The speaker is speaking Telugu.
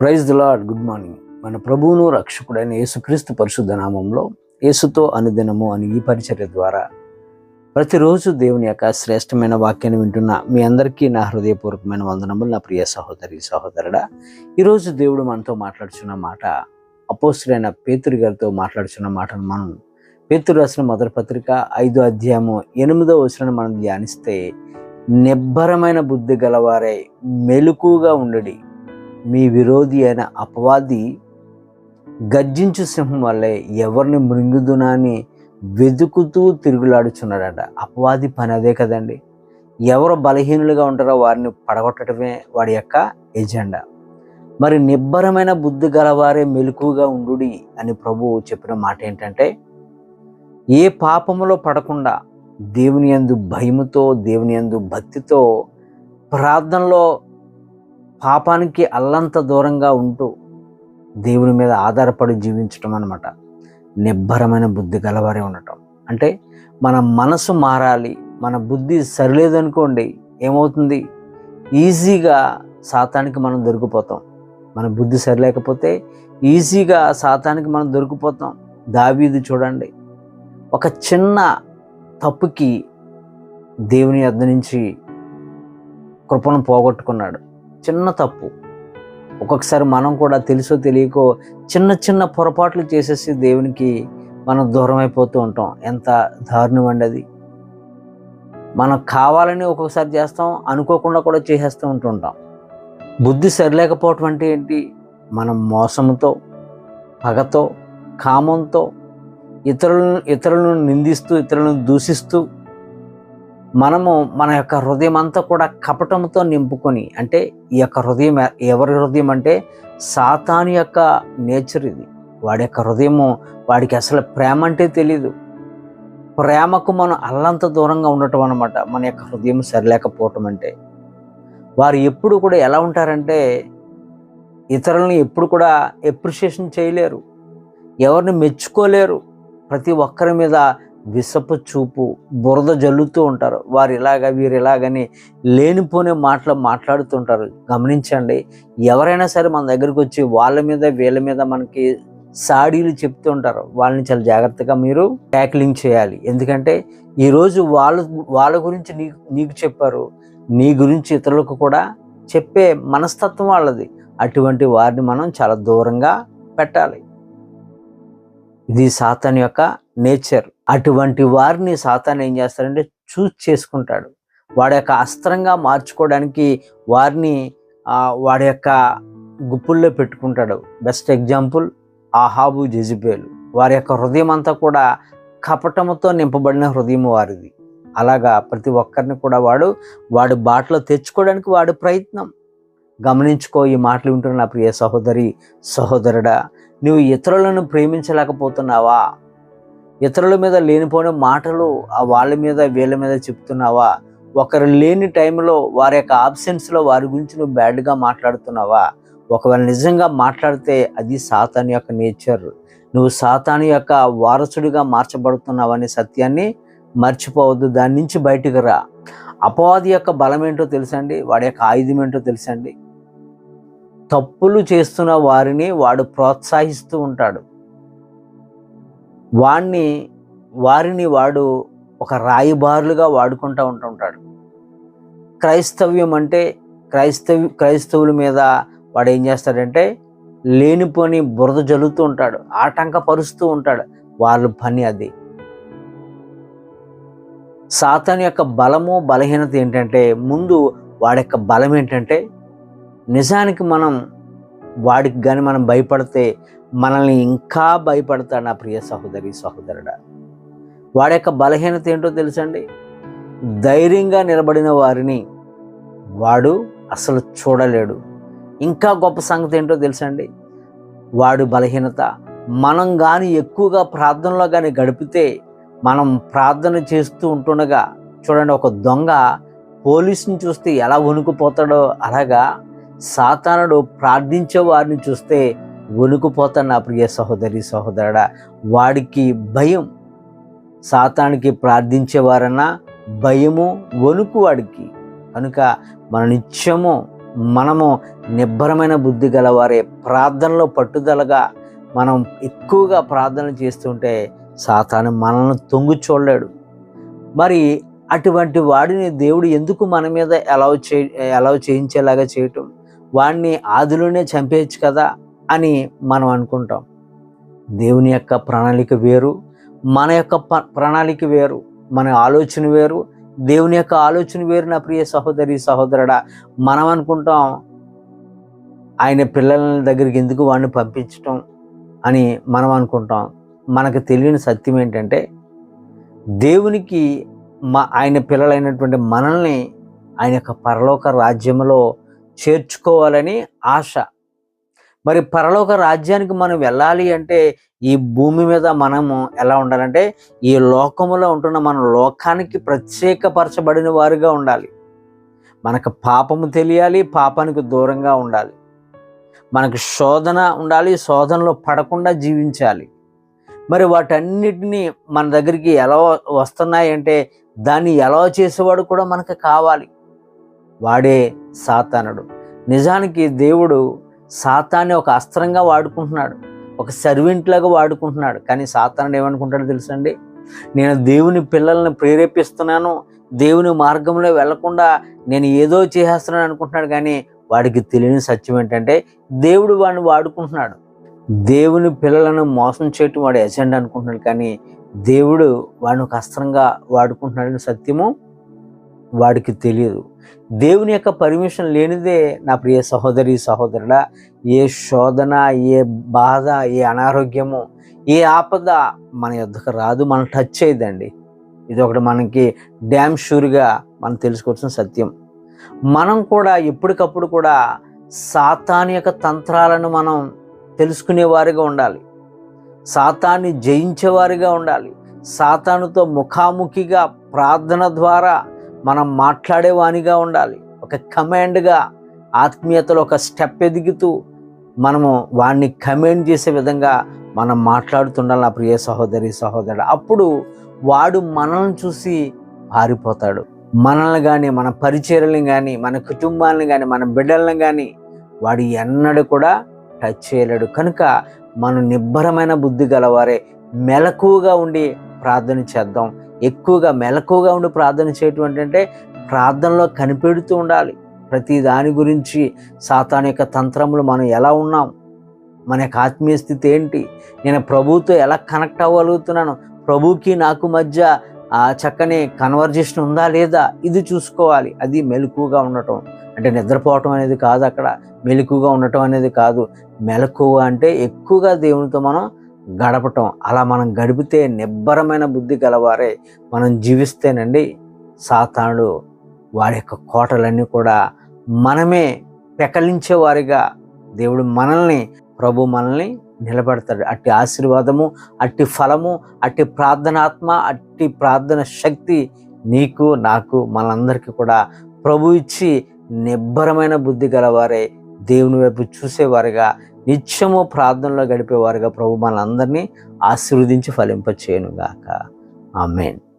Praise the Lord good morning మన ప్రభువును రక్షకుడైన యేసుక్రీస్తు పరిశుద్ధ నామంలో యేసుతో అనుదినము అని ఈ పరిచర్య ద్వారా ప్రతిరోజు దేవుని యొక్క శ్రేష్టమైన వాక్యాన్ని వింటున్న మీ అందరికీ నా హృదయపూర్వకమైన వందనములు. నా ప్రియ సహోదరి సహోదరుడా ఈరోజు దేవుడు మనతో మాట్లాడుచున్న మాట అపోస్తుడైన పేతురు గారితో మాట్లాడుచున్న మాటను మనం పేతురు రాసిన మొదటి పత్రిక ఐదో అధ్యాయము ఎనిమిదో వచనం మనం ధ్యానిస్తే నిబ్బరమైన బుద్ధి గలవారే మెలకుగా ఉండడి. మీ విరోధి అయిన అపవాది గర్జించు సింహం వల్లే ఎవరిని మృంగుదునా అని వెతుకుతూ తిరుగులాడుచున్నాడట. అపవాది పని అదే కదండి. ఎవరు బలహీనులుగా ఉంటారో వారిని పడగొట్టడమే వాడి యొక్క ఎజెండా. మరి నిబ్బరమైన బుద్ధి గలవారే మెలకుగా ఉండుడి అని ప్రభువు చెప్పిన మాట ఏంటంటే ఏ పాపములో పడకుండా దేవుని యందు భయముతో దేవుని యందు భక్తితో ప్రార్థనలో పాపానికి అల్లంత దూరంగా ఉంటూ దేవుని మీద ఆధారపడి జీవించటం అనమాట నిబ్బరమైన బుద్ధి గలవారే ఉండటం. అంటే మన మనసు మారాలి మన బుద్ధి సరిలేదనుకోండి ఏమవుతుంది? ఈజీగా సాతానికి మనం దొరికిపోతాం. మన బుద్ధి సరిలేకపోతే ఈజీగా సాతానికి మనం దొరికిపోతాం. దావీది చూడండి. ఒక చిన్న తప్పుకి దేవుని అద్ద నుంచి కృపను పోగొట్టుకున్నాడు. చిన్న తప్పు. ఒక్కొక్కసారి మనం కూడా తెలుసో తెలియకో చిన్న చిన్న పొరపాట్లు చేసేసి దేవునికి మనం దూరం అయిపోతూ ఉంటాం. ఎంత దారుణం అండి అది. మనం కావాలని ఒక్కొక్కసారి చేస్తాం అనుకోకుండా కూడా చేసేస్తూ ఉంటుంటాం బుద్ధి సరిలేకపోవటం అంటే ఏంటి? మనం మోసంతో పగతో కామంతో ఇతరులను ఇతరులను నిందిస్తూ ఇతరులను దూషిస్తూ మనము మన యొక్క హృదయం అంతా కూడా కపటంతో నింపుకొని అంటే ఈ యొక్క హృదయం ఎవరి హృదయం అంటే సాతాను యొక్క నేచర్ ఇది. వాడి యొక్క హృదయము వాడికి అసలు ప్రేమ అంటే తెలీదు. ప్రేమకు మనం అల్లంత దూరంగా ఉండటం అనమాట మన యొక్క హృదయం సరిలేకపోవటం అంటే. వారు ఎప్పుడు కూడా ఎలా ఉంటారంటే ఇతరులను ఎప్పుడు కూడా ఎప్రిషియేషన్ చేయలేరు. ఎవరిని మెచ్చుకోలేరు. ప్రతి ఒక్కరి మీద విసపు చూపు బురద జల్లుతూ ఉంటారు. వారు ఇలాగ వీరు ఇలాగని లేనిపోని మాటలు మాట్లాడుతుంటారు. గమనించండి ఎవరైనా సరే మన దగ్గరికి వచ్చి వాళ్ళ మీద వీళ్ళ మీద మనకి సాడీలు చెప్తూ ఉంటారు వాళ్ళని చాలా జాగ్రత్తగా మీరు ట్యాక్లింగ్ చేయాలి. ఎందుకంటే ఈరోజు వాళ్ళ వాళ్ళ గురించి నీకు నీకు చెప్పారు. నీ గురించి ఇతరులకు కూడా చెప్పే మనస్తత్వం వాళ్ళది. అటువంటి వారిని మనం చాలా దూరంగా పెట్టాలి. ఇది సాతాన్ యొక్క నేచర్. అటువంటి వారిని సాతాన్ ఏం చేస్తాడంటే చూస్ చేసుకుంటాడు. వాడి యొక్క అస్త్రంగా మార్చుకోవడానికి వారిని వాడి యొక్క గుప్పుల్లో పెట్టుకుంటాడు. బెస్ట్ ఎగ్జాంపుల్ ఆహాబు జెజిబేలు. వారి యొక్క హృదయం అంతా కూడా కపటముతో నింపబడిన హృదయం వారిది. అలాగా ప్రతి ఒక్కరిని కూడా వాడు వాడి బాటలో తెచ్చుకోవడానికి వాడు ప్రయత్నం. గమనించుకో ఈ మాటలు వింటున్న నా ప్రియ సహోదరి సహోదరుడా నువ్వు ఇతరులను ప్రేమించలేకపోతున్నావా? ఇతరుల మీద లేనిపోయిన మాటలు ఆ వాళ్ళ మీద వీళ్ళ మీద చెప్తున్నావా? ఒకరు లేని టైంలో వారి యొక్క ఆబ్సెన్స్లో వారి గురించి నువ్వు బ్యాడ్గా మాట్లాడుతున్నావా? ఒకవేళ నిజంగా మాట్లాడితే అది సాతాని యొక్క నేచర్. నువ్వు సాతాని యొక్క వారసుడిగా మార్చబడుతున్నావనే సత్యాన్ని మర్చిపోవద్దు దాని నుంచి బయటకు రా. అపవాది యొక్క బలం ఏంటో తెలుసండి వాడి యొక్క ఆయుధం ఏంటో తెలుసండి తప్పులు చేస్తున్న వారిని వాడు ప్రోత్సహిస్తూ ఉంటాడు. వాణ్ణి వారిని వాడు ఒక రాయిబారులుగా వాడుకుంటూ ఉంటుంటాడు క్రైస్తవ్యం అంటే క్రైస్తవ క్రైస్తవుల మీద వాడు ఏం చేస్తాడంటే లేనిపోని బురద జల్లుతూ ఉంటాడు ఆటంకపరుస్తూ ఉంటాడు. వాళ్ళ పని అది. సాతాన్ యొక్క బలము బలహీనత ఏంటంటే ముందు వాడి యొక్క బలం ఏంటంటే నిజానికి మనం వాడికి కానీ మనం భయపడితే మనల్ని ఇంకా భయపడతాడు నా ప్రియ సహోదరి సహోదరుడా. వాడి యొక్క బలహీనత ఏంటో తెలుసండి? ధైర్యంగా నిలబడిన వారిని వాడు అసలు చూడలేడు. ఇంకా గొప్ప సంగతి ఏంటో తెలుసండి? వాడు బలహీనత మనం కానీ ఎక్కువగా ప్రార్థనలో కానీ గడిపితే మనం ప్రార్థన చేస్తూ ఉంటుండగా చూడండి ఒక దొంగ పోలీసుని చూస్తే ఎలా వణుకుపోతాడో అలాగా సాతానుడు ప్రార్థించే వారిని చూస్తే వణుకుపోతాను నా ప్రియ సహోదరి సహోదరుడా. వాడికి భయం. సాతానికి ప్రార్థించేవారన్నా భయము వణుకు వాడికి. కనుక మన నిత్యము మనము నిబ్బరమైన బుద్ధి గలవారే ప్రార్థనలో పట్టుదలగా మనం ఎక్కువగా ప్రార్థన చేస్తుంటే సాతాను మనల్ని తొంగు చూడలేడు. మరి అటువంటి వాడిని దేవుడు ఎందుకు మన మీద అలౌ చే అలౌ చేయించేలాగా చేయటం? వాడిని ఆదిలోనే చంపేయచ్చు కదా అని మనం అనుకుంటాం. దేవుని యొక్క ప్రణాళిక వేరు మన యొక్క ప- ప్రణాళిక వేరు మన ఆలోచన వేరు దేవుని యొక్క ఆలోచన వేరు నా ప్రియ సహోదరి సహోదరుడా మనం అనుకుంటాం ఆయన పిల్లల దగ్గరికి ఎందుకు వాడిని పంపించటం అని మనం అనుకుంటాం. మనకు తెలియని సత్యం ఏంటంటే దేవునికి మా ఆయన పిల్లలైనటువంటి మనల్ని ఆయన యొక్క పరలోక రాజ్యంలో చేర్చుకోవాలని ఆశ. మరి పరలోక రాజ్యానికి మనం వెళ్ళాలి అంటే ఈ భూమి మీద మనము ఎలా ఉండాలంటే ఈ లోకములో ఉంటున్న మన లోకానికి ప్రత్యేకపరచబడిన వారుగా ఉండాలి. మనకు పాపము తెలియాలి పాపానికి దూరంగా ఉండాలి. మనకు శోధన ఉండాలి శోధనలో పడకుండా జీవించాలి. మరి వాటన్నిటినీ మన దగ్గరికి ఎలా వస్తున్నాయి అంటే దాన్ని ఎలా చేసేవాడు కూడా మనకు కావాలి. వాడే సాతానుడు. నిజానికి దేవుడు సాతాన్ని ఒక అస్త్రంగా వాడుకుంటున్నాడు. ఒక సర్వెంట్ లాగా వాడుకుంటున్నాడు. కానీ సాతానుడు ఏమనుకుంటాడో తెలుసండి? నేను దేవుని పిల్లల్ని ప్రేరేపిస్తున్నాను. దేవుని మార్గంలో వెళ్ళకుండా నేను ఏదో చేసేస్తున్నాను అనుకుంటున్నాడు. కానీ వాడికి తెలియని సత్యం ఏంటంటే దేవుడు వాడిని వాడుకుంటున్నాడు. దేవుని పిల్లలను మోసం చేయటం వాడు ఎజెండా అనుకుంటున్నాడు. కానీ దేవుడు వాడిని ఒక అస్త్రంగా వాడుకుంటున్నాడని సత్యము వాడికి తెలియదు. దేవుని యొక్క పర్మిషన్ లేనిదే నా ప్రియ సహోదరి సహోదరుడా ఏ శోధన ఏ బాధ ఏ అనారోగ్యము ఏ ఆపద మన యొద్దకు రాదు మనం టచ్ చేయదండి. ఇది ఒకటి మనకి డ్యామ్ షూర్గా మనం తెలుసుకోవాల్సిన సత్యం. మనం కూడా ఎప్పటికప్పుడు కూడా సాతాన్ యొక్క తంత్రాలను మనం తెలుసుకునేవారిగా ఉండాలి. సాతాన్ని జయించేవారిగా ఉండాలి. సాతానుతో ముఖాముఖిగా ప్రార్థన ద్వారా మనం మాట్లాడేవానిగా ఉండాలి. ఒక కమాండ్గా ఆత్మీయతలో ఒక స్టెప్ ఎదుగుతూ మనము వాడిని కమాండ్ చేసే విధంగా మనం మాట్లాడుతుండాలి నా ప్రియ సహోదరి సహోదరుడు. అప్పుడు వాడు మనల్ని చూసి పారిపోతాడు. మనల్ని కానీ మన పరిచయలను కానీ మన కుటుంబాలను కానీ మన బిడ్డలను కానీ వాడు ఎన్నడూ కూడా టచ్ చేయలేడు. కనుక మనం నిబ్బరమైన బుద్ధి గలవారే మెలకువగా ఉండి ప్రార్థన చేద్దాం. ఎక్కువగా మెలకువగా ఉండి ప్రార్థన చేయటం ఏంటంటే ప్రార్థనలో కనిపెడుతూ ఉండాలి. ప్రతి దాని గురించి సాతాన్ యొక్క తంత్రములు మనం ఎలా ఉన్నాం? మన యొక్క ఆత్మీయ స్థితి ఏంటి? నేను ప్రభువుతో ఎలా కనెక్ట్ అవ్వగలుగుతున్నాను? ప్రభుకి నాకు మధ్య ఆ చక్కని కన్వర్జేషన్ ఉందా లేదా? ఇది చూసుకోవాలి. అది మెలకుగా ఉండటం. అంటే నిద్రపోవటం అనేది కాదు అక్కడ. మెలకుగా ఉండటం అనేది కాదు. మెలకువ అంటే ఎక్కువగా దేవునితో మనం గడపటం. అలా మనం గడిపితే నిబ్బరమైన బుద్ధి గలవారే మనం జీవిస్తేనండి సాతానుడు వాడి యొక్క కోటలన్నీ కూడా మనమే పెకలించేవారిగా. దేవుడు మనల్ని ప్రభు మనల్ని నిలబెడతాడు. అట్టి ఆశీర్వాదము అట్టి ఫలము అట్టి ప్రార్థనాత్మ అట్టి ప్రార్థన శక్తి నీకు నాకు మనందరికీ కూడా ప్రభు ఇచ్చి నిబ్బరమైన బుద్ధి గలవారే. దేవుని వైపు చూసేవారుగా నిత్యము ప్రార్థనలో గడిపేవారుగా ప్రభు మనందరినీ ఆశీర్వదించి ఫలింపచేయనుగాక. ఆమెన్.